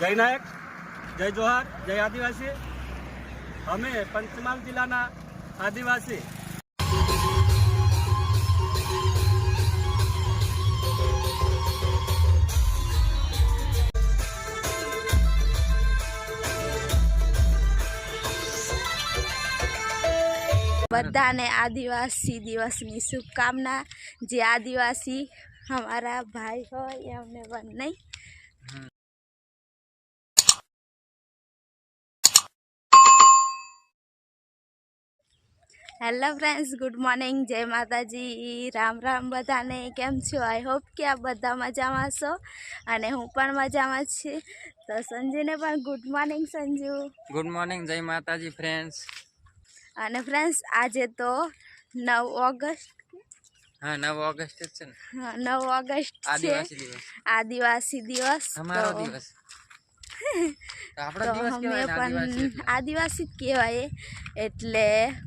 જય નાયક, જય જોહાર, જય આદિવાસી. અમે પંચમહાલ જિલ્લાના આદિવાસી. બધાને આદિવાસી દિવસની શુભકામના. જે આદિવાસી, અમારા ભાઈ હોય એમને પણ હેલો ફ્રેન્ડ્સ ગુડ મોર્નિંગ જય માતાજી. રામ રામ બધાને. કેમ છો? આઈ હોપ કે આ બધા મજામાં છો. અને હું પણ મજામાં છું. તો સંજુને પણ good morning Sanju. Good morning જય માતાજી ફ્રેન્ડ્સ અને ફ્રેન્ડ્સ આજે તો નવ ઓગસ્ટ. હા નવ ઓગસ્ટ છે ને. નવ ઓગસ્ટ છે. આદિવાસી દિવસ. આદિવાસી દિવસ. અમારો દિવસ. તો અમે પણ આદિવાસી જ કહેવાય એટલે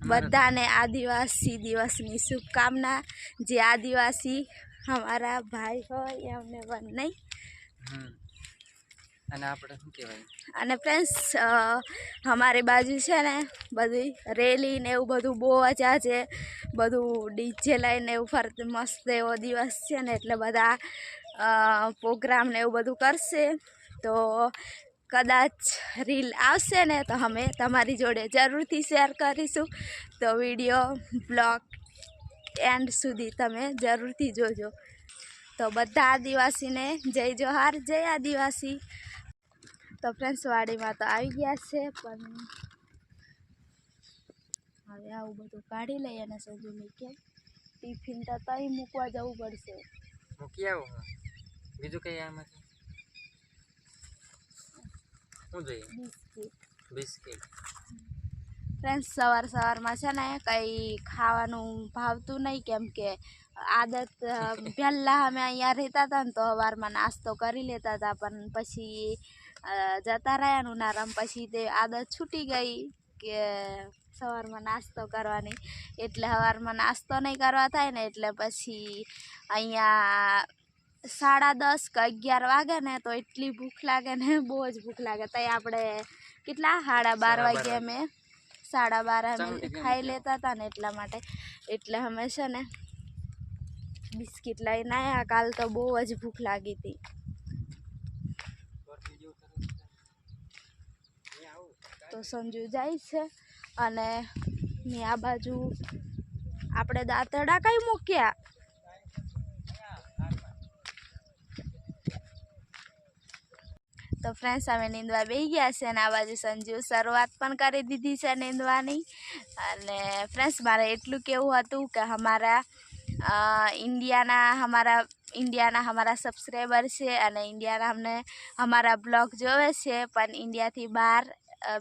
બધાને આદિવાસી દિવસની શુભકામના. જે આદિવાસી અમારા ભાઈ હોય એમને પણ નહીં. અને આપણે શું કહેવાય? અને ફ્રેન્ડ્સ અમારી બાજુ છે ને બધી રેલી ને એવું બધું બહુ જ આજે બધું ડીજે લઈને એવું ફરતે મસ્ત એવો દિવસ છે ને એટલે બધા પ્રોગ્રામ ને એવું બધું કરશે. તો કદાચ રીલ આવશે ને તો અમે તમારી જોડે જરૂરથી શેર કરીશું. તો વીડિયો, બ્લોગ એન્ડ સુધી તમે જરૂરથી જોજો. તો બધા આદિવાસીને જય જોહાર, જય આદિવાસી. તો ફ્રેન્ડ્સ વાડીમાં તો આવી ગયા છે, પણ હવે આવું બધું કાઢી લઈએ અને સજુ કે ટિફિન તો તઈ મૂકવા જવું પડશે. મૂકી આવું. બીજું કંઈ આમાં? શું જોઈએ? બિસ્કિટ. ફ્રેન્ડ્સ સવાર સવારમાં છે ને કંઈ ખાવાનું ભાવતું નહીં કેમ કે આદત પહેલાં અમે અહીંયા રહેતા હતા ને તો સવારમાં નાસ્તો કરી લેતા હતા પણ પછી જતા રહ્યા ઉનાળામાં પછી તે આદત છૂટી ગઈ કે સવારમાં નાસ્તો કરવાની. એટલે સવારમાં નાસ્તો નહીં કરવા થાય ને એટલે પછી અહીંયા સાડા દસ કે અગિયાર વાગે ને તો એટલી ભૂખ લાગે ને બહુ જ ભૂખ લાગે. ત્યાં આપણે કેટલા? સાડા બાર વાગે અમે સાડા બાર અમે ખાઈ લેતા હતા ને એટલા માટે. એટલે અમે છે ને બિસ્કિટ લઈને આવ્યા કાલ તો બહુ જ ભૂખ લાગી હતી તો સંજુ જાય છે અને આ બાજુ આપણે દાંતરડા કઈ મૂક્યા? તો ફ્રેન્ડ્સ અમે નીંદવા બેસી ગયા છે અને આ બાજુ સંજીવ શરૂઆત પણ કરી દીધી છે નીંદવાની. અને ફ્રેન્ડ્સ મારે એટલું કેવું હતું કે અમારા ઇન્ડિયાના અમારા ઇન્ડિયાના અમારા સબસ્ક્રાઈબર છે અને ઇન્ડિયાના અમને અમારા બ્લોગ જોવે છે, પણ ઇન્ડિયાથી બહાર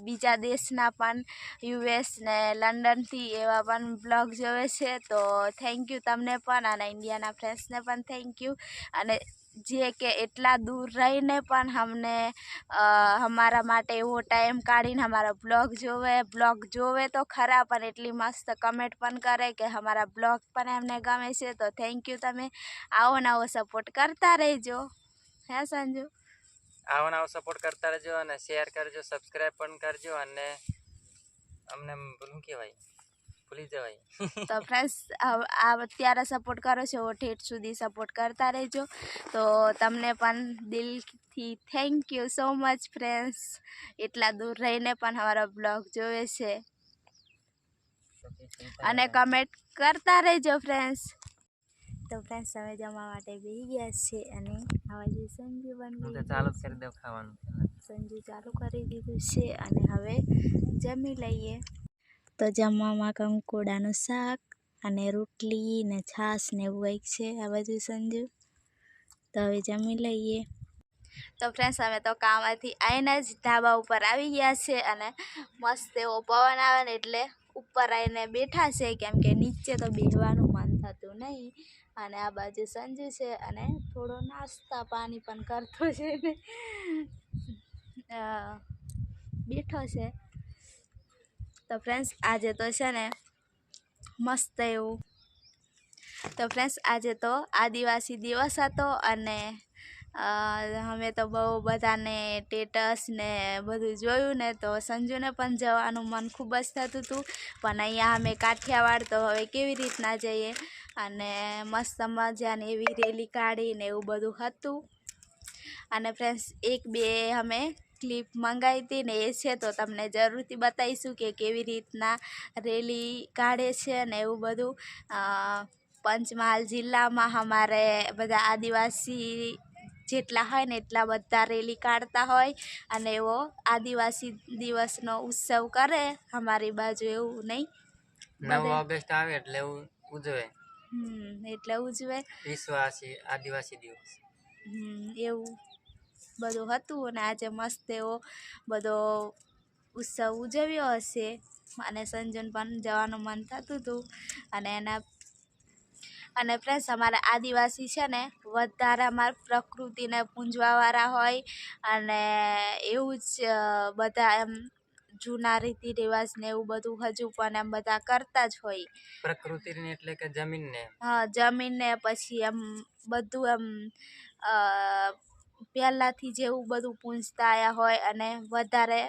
બીજા દેશના પણ યુએસ ને લંડનથી એવા પણ બ્લોગ જોવે છે. તો થેન્ક યુ તમને પણ અને ઇન્ડિયાના ફ્રેન્ડ્સને પણ થેન્ક યુ અને જે કે એટલા દૂર રહીને પણ અમને અમારા માટે એવો ટાઈમ કાઢીને અમારા બ્લોગ જોવે. બ્લોગ જોવે તો ખરા, પણ એટલી મસ્ત કમેન્ટ પણ કરે કે અમારા બ્લોગ પણ એમને ગમે છે. તો થેન્ક યુ તમે. આવો ને આવો સપોર્ટ કરતા રહેજો. હે સંજુ? આવો આવો સપોર્ટ કરતા રહેજો અને શેર કરજો સબસ્ક્રાઇબ પણ કરજો અને અમને શું કહેવાય ભૂલી જવાય. તો ફ્રેન્ડ્સ આ અત્યારે સપોર્ટ કરો છો ઠેઠ સુધી સપોર્ટ કરતા રહેજો. તો તમને પણ દિલથી thank you so much friends એટલા દૂર રહીને પણ અમારો બ્લોગ જોવે છે. અને કમેન્ટ કરતા રહેજો ફ્રેન્ડ્સ તો ફ્રેન્ડ્સ અમે જમવા માટે બેસી ગયા છે અને આવા જે સંજુ બની તો ચાલુ કરી દઉં ખાવાનું સંજુ ચાલુ કરી દીધું છે અને હવે જમી લઈએ. તો જમવામાં કંકોડાનું શાક અને રોટલી ને છાશ ને એવું કંઈક છે આ બાજુ સંજુ. તો હવે જમી લઈએ. તો ફ્રેન્ડ્સ અમે તો કામમાંથી આવીને જ ધાબા ઉપર આવી ગયા છે અને મસ્ત એવો પવન આવે ને એટલે ઉપર આવીને બેઠા છે કેમ કે નીચે તો બેસવાનું મન થતું નહીં. અને આ બાજુ સંજુ છે અને થોડો નાસ્તા પાણી પણ કરતો છે ને. બેઠો છે. તો ફ્રેન્ડ્સ આજે તો છે ને મસ્ત એવું. તો ફ્રેન્ડ્સ આજે તો આદિવાસી દિવસ હતો અને અમે તો બહુ બધાને ટેટસ ને બધું જોયું ને તો સંજુને પણ જવાનું મન ખૂબ જ થતું હતું પણ અહીંયા અમે કાઠિયાવાડ તો હવે કેવી રીતના જઈએ? અને મસ્ત મજાની એવી રેલી કાઢીને એવું બધું હતું. અને ફ્રેન્ડ્સ એક બે અમે ક્લિપ મંગાવી હતી ને એ છે તો તમને જરૂરથી બતાવીશું કે કેવી રીતના રેલી કાઢે છે ને એવું બધું. પંચમહાલ જિલ્લામાં અમારે બધા આદિવાસી જેટલા હોય ને એટલા બધા રેલી કાઢતા હોય અને એવો આદિવાસી દિવસનો ઉત્સવ કરે અમારી બાજુ એવું નહીં. નવ ઓગસ્ટ આવે એટલે ઉજવે. હમ એટલે ઉજવે. વિશ્વાસી આદિવાસી દિવસ. હમ, એવું બધું હતું અને આજે મસ્ત એવો બધો ઉત્સવ ઉજવ્યો હશે. અને સંજન પણ જવાનું મન થતું હતું. અને એના અને ફ્રેન્ડ્સ અમારા આદિવાસી છે ને વધારે અમારા પ્રકૃતિને પૂંજવાવાળા હોય અને એવું જ બધા એમ જૂના રીતિ રિવાજ ને એવું બધું હજુ પણ એમ બધા કરતા જ હોય. પ્રકૃતિની એટલે કે જમીનને? હા જમીનને પછી એમ બધું એમ પહેલાંથી જેવું બધું પૂંજતા આવ્યા હોય અને વધારે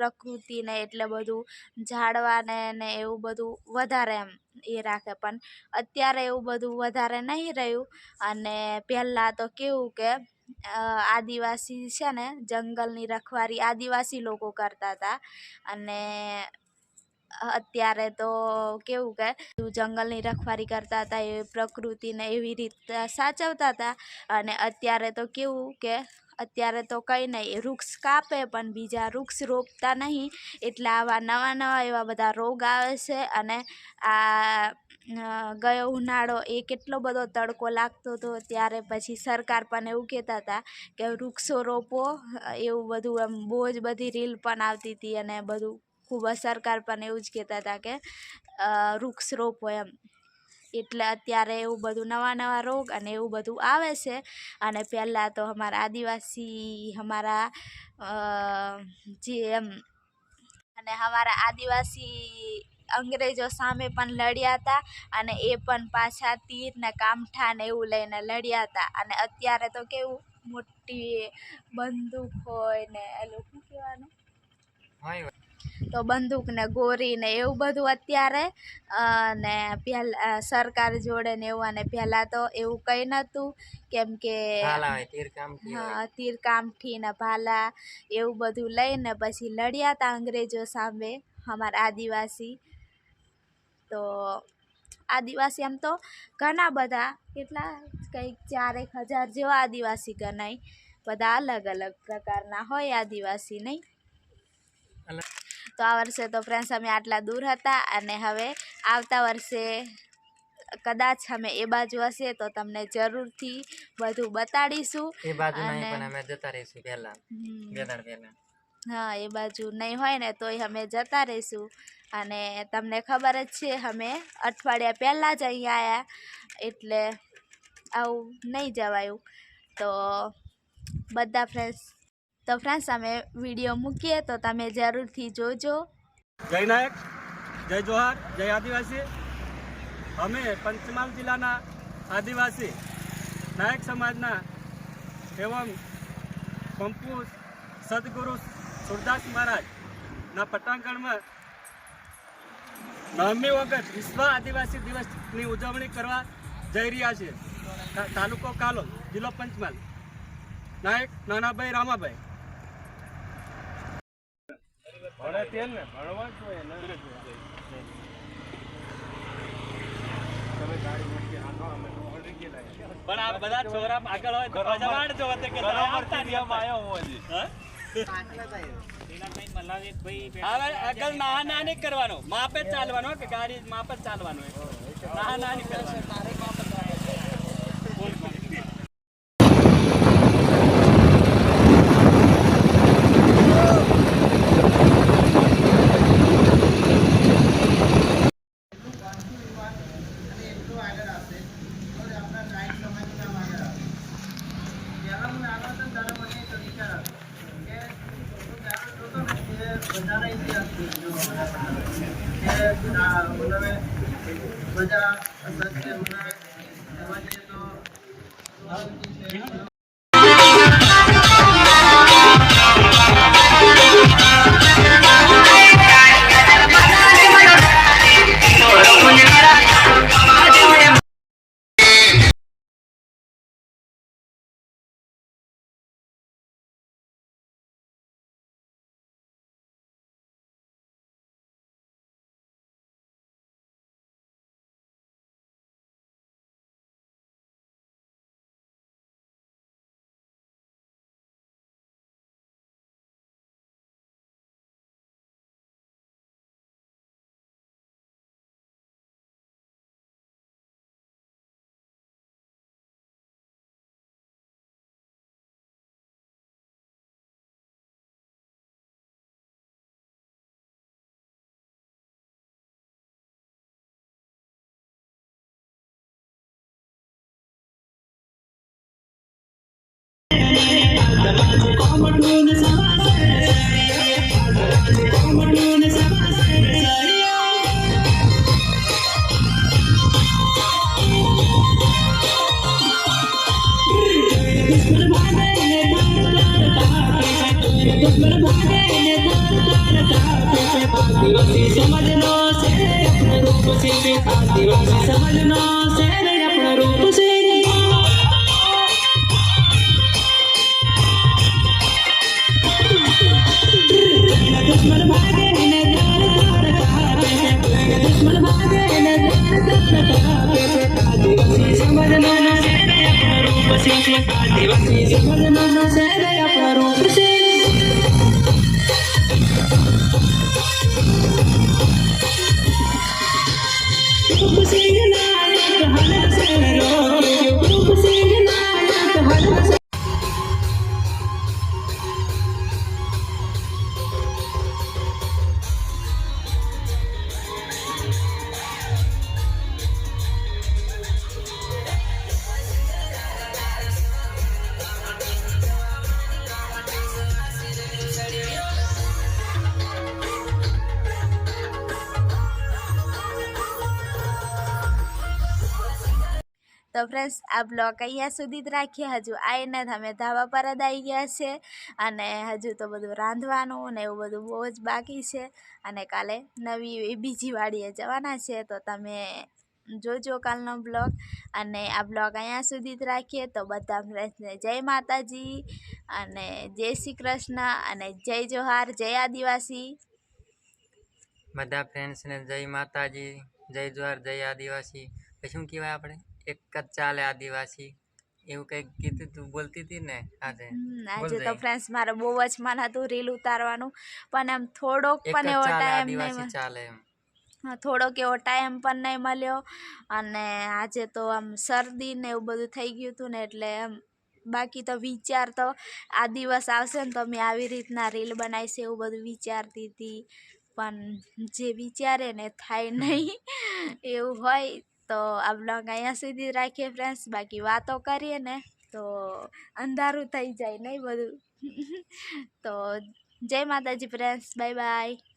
પ્રકૃતિને એટલે બધું ઝાડવાને ને એવું બધું વધારે એમ એ રાખે. પણ અત્યારે એવું બધું વધારે નહીં રહ્યું. અને પહેલાં તો કેવું કે આદિવાસી છે ને, જંગલની રખવારી આદિવાસી લોકો કરતા હતા. અને અત્યારે તો કેવું કે જંગલની રખવારી કરતા હતા, એ પ્રકૃતિને એવી રીતે સાચવતા હતા. અને અત્યારે તો કેવું કે અત્યારે તો કંઈ નહીં વૃક્ષ કાપે પણ બીજા વૃક્ષ રોપતા નહીં. એટલે આવા નવા નવા એવા બધા રોગ આવે છે અને આ ગયો ઉનાળો એ કેટલો બધો તડકો લાગતો હતો ત્યારે પછી સરકાર પણ એવું કહેતા હતા કે વૃક્ષો રોપો, એવું બધું એમ બહુ જ બધી રીલ પણ આવતી હતી અને બધું ખૂબ સરકાર પણ એવું જ કહેતા હતા કે વૃક્ષ રોપો એમ. એટલે અત્યારે એવું બધું નવા નવા રોગ અને એવું બધું આવે છે. અને પહેલાં તો અમારા આદિવાસી અમારા જે એમ અને અમારા આદિવાસી અંગ્રેજો સામે પણ લડ્યા હતા અને એ પણ પાછા તીર ને કામઠા ને એવું લઈને લડ્યા હતા. અને અત્યારે તો કેવું મોટી બંદૂક હોય ને એલું, શું કહેવાનું? તો બંદૂક ને ગોરી ને એવું બધું અત્યારે ને પહેલા સરકાર જોડે ને એવું અને પહેલાં તો એવું કંઈ નહોતું. કેમ કે હા તીર ને ભાલા એવું બધું લઈને પછી લડ્યા હતા અંગ્રેજો સામે અમારા આદિવાસી. તો આદિવાસી આમ તો ઘણા બધા કેટલા કંઈક ચારેક હજાર જેવા આદિવાસી ગણાય. બધા અલગ અલગ પ્રકારના હોય આદિવાસી નહીં. તો આ વર્ષે તો ફ્રેન્ડ્સ અમે આટલા દૂર હતા અને હવે આવતા વર્ષે કદાચ અમે એ બાજુ હશે તો તમને જરૂરથી બધું બતાડીશું એ બાજુ નહીં પણ અમે જતા રહીશું પહેલા. બે દાડ પહેલા. હા એ બાજુ નહીં હોય ને તોય અમે જતા રહીશું. અને તમને ખબર જ છે અમે અઠવાડિયા પહેલાં જ અહીંયા આવ્યા એટલે આવું નહીં જવાયું. તો બધા ફ્રેન્ડ્સ તો ફ્રેન્ડ્સ, અમે વીડિયો મૂકીએ તો તમે જરૂરથી જોજો. જય નાયક, જય જોહાર, જય આદિવાસી. અમે પંચમહાલ જિલ્લાના આદિવાસી. નાયક સમાજના એવં પંપુ સદગુરુ સુરદાસ મહારાજના પટાંગણમાં નવમી વખત વિશ્વ આદિવાસી દિવસની ઉજવણી કરવા જઈ રહ્યા છે. તાલુકો કાલો જિલ્લો પંચમહાલ. નાયક નાનાભાઈ, રામાભાઈ. પણ આ બધા છોરા આગળ હોય તો જવાડ વાળજો વચ્ચે કે આવતા નહીં હતા. હા? હવે આગળ ના ના નહીં કરવાનો. માપે ચાલવાનો કે ગાડી માપે જ ચાલવાનું ના ના નહીં કરવાનું. બધા I'm a આદિવાસી સમજમાં છે આપણું રૂપ છે રૂપ છે તો ફ્રેન્ડ્સ આ બ્લોગ અહીંયા સુધી જ રાખીએ. હજુ આવીને અમે ધાબા પર જ આવી ગયા છે અને હજુ તો બધું રાંધવાનું ને એવું બધું બહુ જ બાકી છે અને કાલે નવી બીજી વાડીએ જવાના છે. તો તમે જોજો કાલનો બ્લોગ અને આ બ્લોગ અહીંયા સુધી જ રાખીએ. તો બધા ફ્રેન્ડ્સને જય માતાજી અને જય શ્રી કૃષ્ણ અને જય જોહાર, જય આદિવાસી. બધા ફ્રેન્ડ્સને જય માતાજી, જય જોહાર, જય આદિવાસી. પછી શું કહેવાય આપણે? એક જ ચાલે આદિવાસી. એવું કંઈક કીધું તું બોલતી હતી ને આજે? આજે તો ફ્રેન્ડ્સ મારે બહુ જ મન હતું રીલ ઉતારવાનું પણ આમ થોડોક પણ એવો ટાઈમ નહીં ચાલે એમ. હા, થોડોક એવો ટાઈમ પણ નહીં મળ્યો અને આજે તો આમ શરદી ને એવું બધું થઈ ગયું હતું ને એટલે એમ બાકી તો વિચાર તો આ દિવસ આવશે ને તો મેં આવી રીતના રીલ બનાવીશ એવું બધું વિચારતી હતી પણ જે વિચારે ને થાય નહીં એવું હોય તો આ બ્લોગ અહીંયા સુધી રાખીએ ફ્રેન્ડ્સ બાકી વાતો કરીએ ને તો અંધારું થઈ જાય નહીં બધું. તો જય માતાજી ફ્રેન્ડ્સ બાય બાય